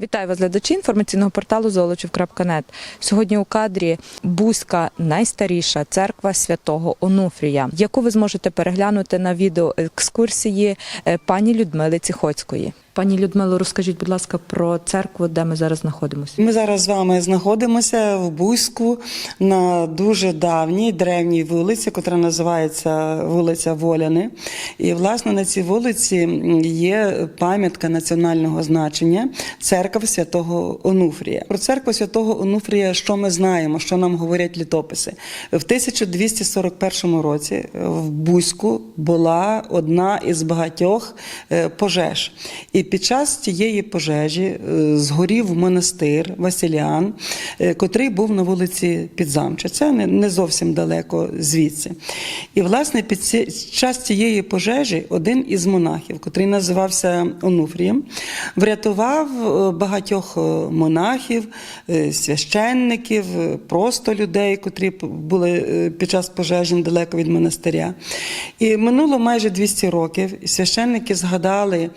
Вітаю вас, глядачі інформаційного порталу Золочів.нет. Сьогодні у кадрі Бузька найстаріша церква святого Онуфрія, яку ви зможете переглянути на відео екскурсії е, пані Людмили Ціхоцької. Пані Людмило, розкажіть, будь ласка, про церкву, де ми зараз знаходимося. Ми зараз з вами знаходимося в Бузьку на дуже давній древній вулиці, яка називається вулиця Воляни. І власне на цій вулиці є пам'ятка національного значення церква святого Онуфрія. Про церкву святого Онуфрія, що ми знаємо, що нам говорять літописи. В 1241 році в Бузьку була одна із багатьох е, пожеж. І під час цієї пожежі е, згорів монастир Василіан, е, котрий був на вулиці Підзамча. Це не, зовсім далеко звідси. І, власне, під час цієї пожежі один із монахів, котрий називався Онуфрієм, врятував е, багатьох монахів, священників, просто людей, котрі були під час пожежі недалеко від монастиря. І минуло майже 200 років, священники згадали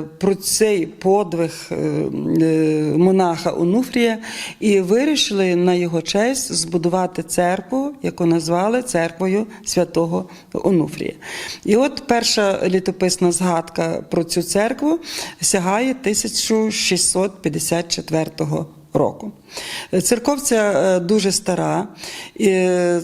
про цей подвиг е, е, монаха Онуфрія і вирішили на його честь збудувати церкву, яку назвали церквою святого Онуфрія. І от перша літописна згадка про цю церкву сягає 1654 року. Церковця е, дуже стара,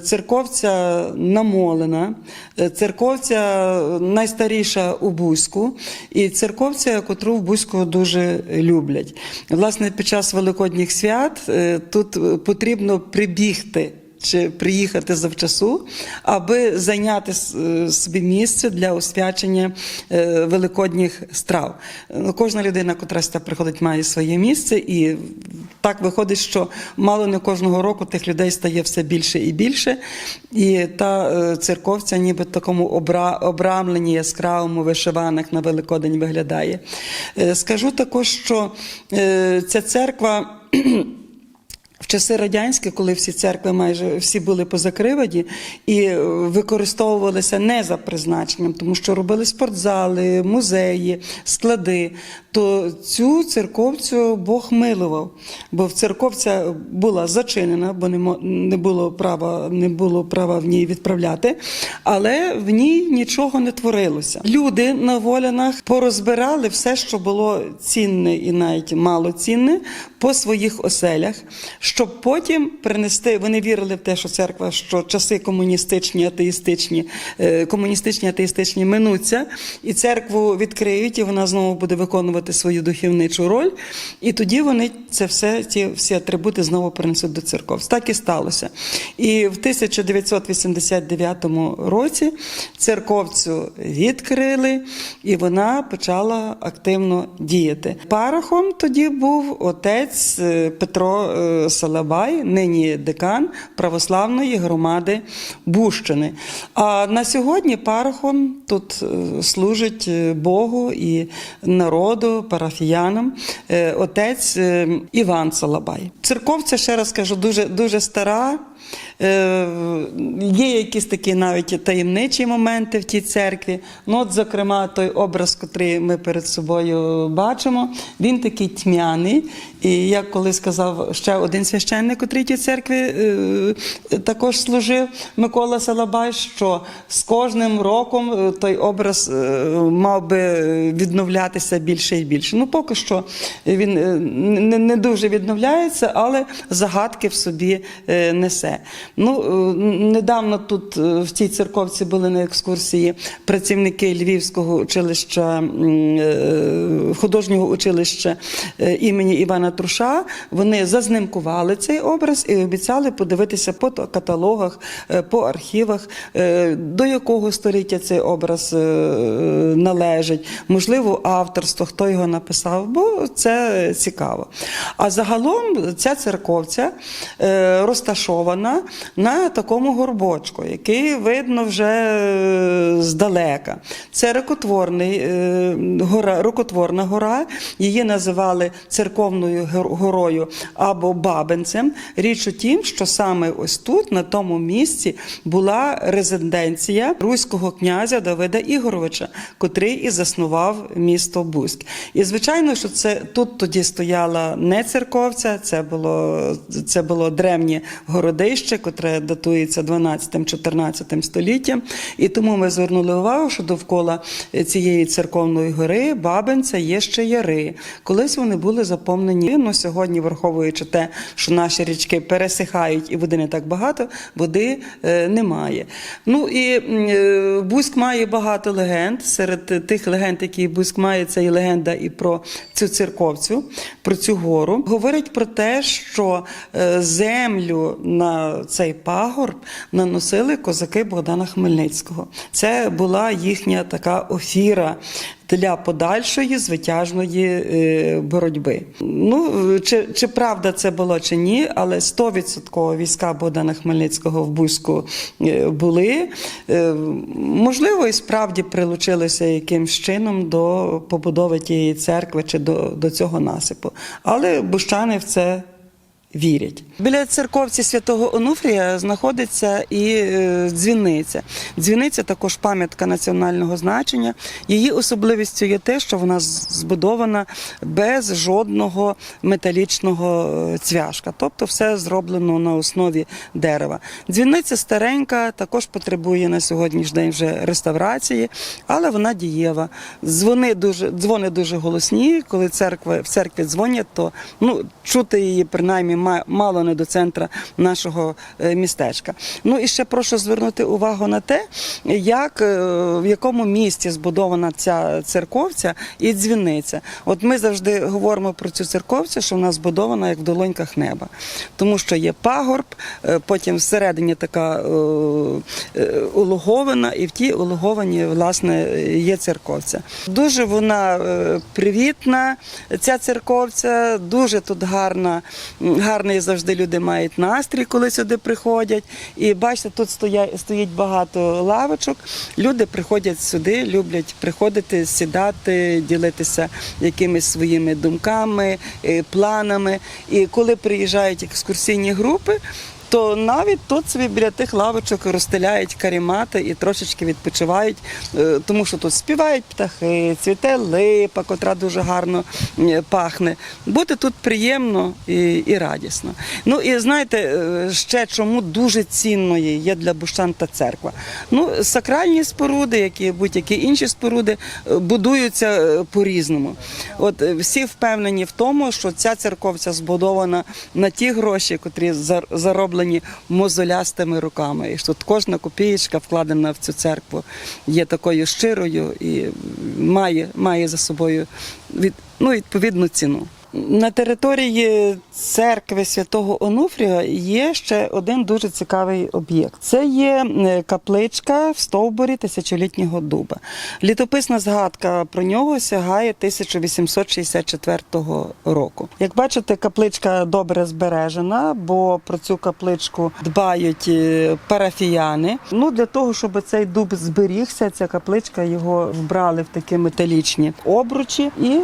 церковця намолена, е, церковця найстаріша у Бузьку, і церковця, котру в Бузьку дуже люблять. Власне, під час великодніх свят е, тут потрібно прибігти чи приїхати завчасу, аби зайняти собі місце для освячення е, великодніх страв. Ну, Кожна людина, котра сюди приходить, має своє місце, і так виходить, що мало не кожного року тих людей стає все більше і більше. І та е, церковця, ніби в такому обра- обрамленні яскравому вишиванок на Великодень виглядає. Е, Скажу також, що е, ця церква. В часи радянські, коли всі церкви майже всі були позакривані і е, використовувалися не за призначенням, тому що робили спортзали, музеї, склади, то цю церковцю Бог милував, бо в церковця була зачинена, бо не було права, не було права в ній відправляти, але в ній нічого не творилося. Люди на волянах порозбирали все, що було цінне і навіть малоцінне по своїх оселях, щоб потім принести. Вони вірили в те, що церква, що часи комуністичні, атеїстичні, е, комуністичні, атеїстичні минуться, і церкву відкриють, і вона знову буде виконувати свою духовничу роль. І тоді вони це все, ці всі атрибути знову принесуть до церков. Так і сталося. І в 1989 році церковцю відкрили, і вона почала активно діяти. Парохом тоді був отець е, Петро е, Салабай, нині декан православної громади Бущини. А на сьогодні парохом тут е, служить е, Богу і народу, парафіянам, е, отець Іван Салабай. Церковця, ще раз кажу, дуже, дуже стара. Е, Є якісь такі навіть таємничі моменти в тій церкві. Ну, от, зокрема, той образ, який ми перед собою бачимо, він такий тьмяний. І як коли сказав ще один священник, котрий в тій церкві е, також служив, Микола Салабай, що з кожним роком е, той образ мав би відновлятися більше і більше. Ну, поки що він не, дуже відновляється, але загадки в собі е, несе. Ну, е, недавно тут е, в цій церковці були на екскурсії працівники Львівського училища, е, художнього училища імені Івана Труша. Вони зазнимкували цей образ і обіцяли подивитися по каталогах, по архівах, до якого століття цей образ належить, можливо, авторство, хто його написав, бо це цікаво. А загалом ця церковця розташована збудована на такому горбочку, який видно вже е, здалека. Це рукотворний е, гора, рукотворна гора. Її називали церковною горою або бабенцем. Річ у тім, що саме ось тут, на тому місці, була резиденція руського князя Давида Ігоровича, котрий і заснував місто Бузьк. І звичайно, що це тут тоді стояла не церковця, це було, це було древнє городище, котре датується 12-14 століттям. І тому ми звернули увагу, що довкола цієї церковної гори Бабинця є ще яри. Колись вони були заповнені. Ну, сьогодні, враховуючи те, що наші річки пересихають і води не так багато, води е, немає. Ну і е, Бузьк має багато легенд. Серед тих легенд, які Бузьк має, це і легенда і про цю церковцю, про цю гору. Говорять про те, що е, землю на цей пагорб наносили козаки Богдана Хмельницького. Це була їхня така офіра. Для подальшої звитяжної е, боротьби. Ну чи, чи правда це було чи ні, але 100% війська Богдана Хмельницького в Бузьку е, були. Е, Можливо, і справді прилучилися якимсь чином до побудови тієї церкви чи до, до цього насипу. Але бущани в це вірять. Біля церковці святого Онуфрія знаходиться і е, дзвіниця. Дзвіниця також пам'ятка національного значення. Її особливістю є те, що вона збудована без жодного металічного е, цвяшка, тобто все зроблено на основі дерева. Дзвіниця старенька, також потребує на сьогоднішній день вже реставрації, але вона дієва. Дзвони дуже, дзвони дуже голосні. Коли церква в церкві дзвонять, то ну чути її принаймні мало не до центра нашого е, містечка. Ну і ще прошу звернути увагу на те, як е, в якому місці збудована ця церковця і дзвіниця. От ми завжди говоримо про цю церковцю, що вона збудована як в долоньках неба, тому що є пагорб, е, потім всередині така улоговина, і в тій улоговані власне є церковця. Дуже вона привітна, ця церковця, дуже тут гарна, гарний завжди люди мають настрій, коли сюди приходять. І бачите, тут стоїть багато лавочок. Люди приходять сюди, люблять приходити, сідати, ділитися якимись своїми думками, е, планами. І коли приїжджають екскурсійні групи. То навіть тут собі біля тих лавочок розстеляють карімати і трошечки відпочивають, е, тому що тут співають птахи, цвіте липа, котра дуже гарно пахне. Бути тут приємно і, і радісно. Ну і знаєте, е, ще чому дуже цінною є для Бущан та церква. Ну, сакральні споруди, як і будь-які інші споруди, е, будуються по-різному. От всі впевнені в тому, що ця церковця збудована на ті гроші, котрі зар- зароблені мозолястими руками. І що кожна копієчка вкладена в цю церкву є такою щирою і має, має за собою від, ну, відповідну ціну. На території церкви святого Онуфрія є ще один дуже цікавий об'єкт. Це є е, капличка в стовбурі тисячолітнього дуба. Літописна згадка про нього сягає 1864 року. Як бачите, капличка добре збережена, бо про цю капличку дбають е, парафіяни. Ну для того, щоб цей дуб зберігся, ця капличка його вбрали в такі металічні обручі і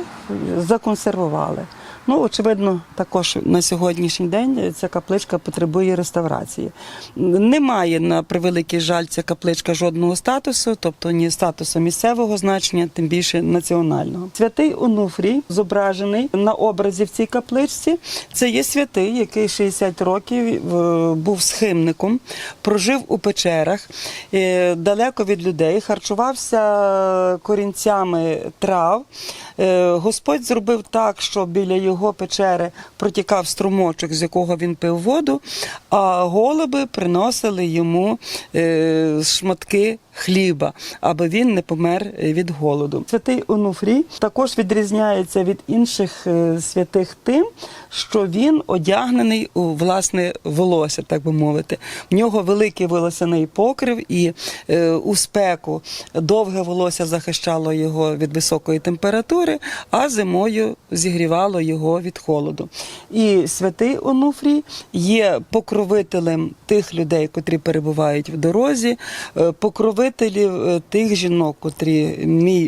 законсервували. Ну, очевидно, також на сьогоднішній день ця капличка потребує реставрації. Немає на превеликий жаль ця капличка жодного статусу, тобто ні статусу місцевого значення, тим більше національного. Святий Онуфрій зображений на образі в цій капличці. Це є святий, який 60 років е, був схимником, прожив у печерах е, далеко від людей, харчувався корінцями трав. Е, Господь зробив так, що біля його печери протікав струмочок, з якого він пив воду, а голуби приносили йому е, шматки хліба, аби він не помер е, від голоду. Святий Онуфрій також відрізняється від інших е, святих тим, що він одягнений у власне волосся, так би мовити. В нього великий волосяний покрив, і е, у спеку довге волосся захищало його від високої температури, а зимою зігрівало його від холоду. І святий Онуфрій є покровителем тих людей, котрі перебувають в дорозі, е, покровителів е, тих жінок, котрі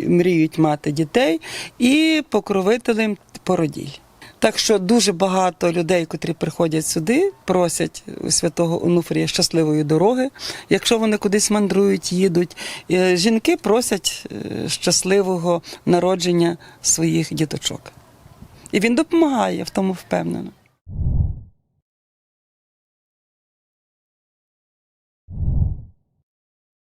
мріють мати дітей, і покровителем породіль. Так що дуже багато людей, котрі приходять сюди, просять у святого Онуфрія щасливої дороги. Якщо вони кудись мандрують, їдуть. Е, Жінки просять е, щасливого народження своїх діточок. І він допомагає в тому впевнено.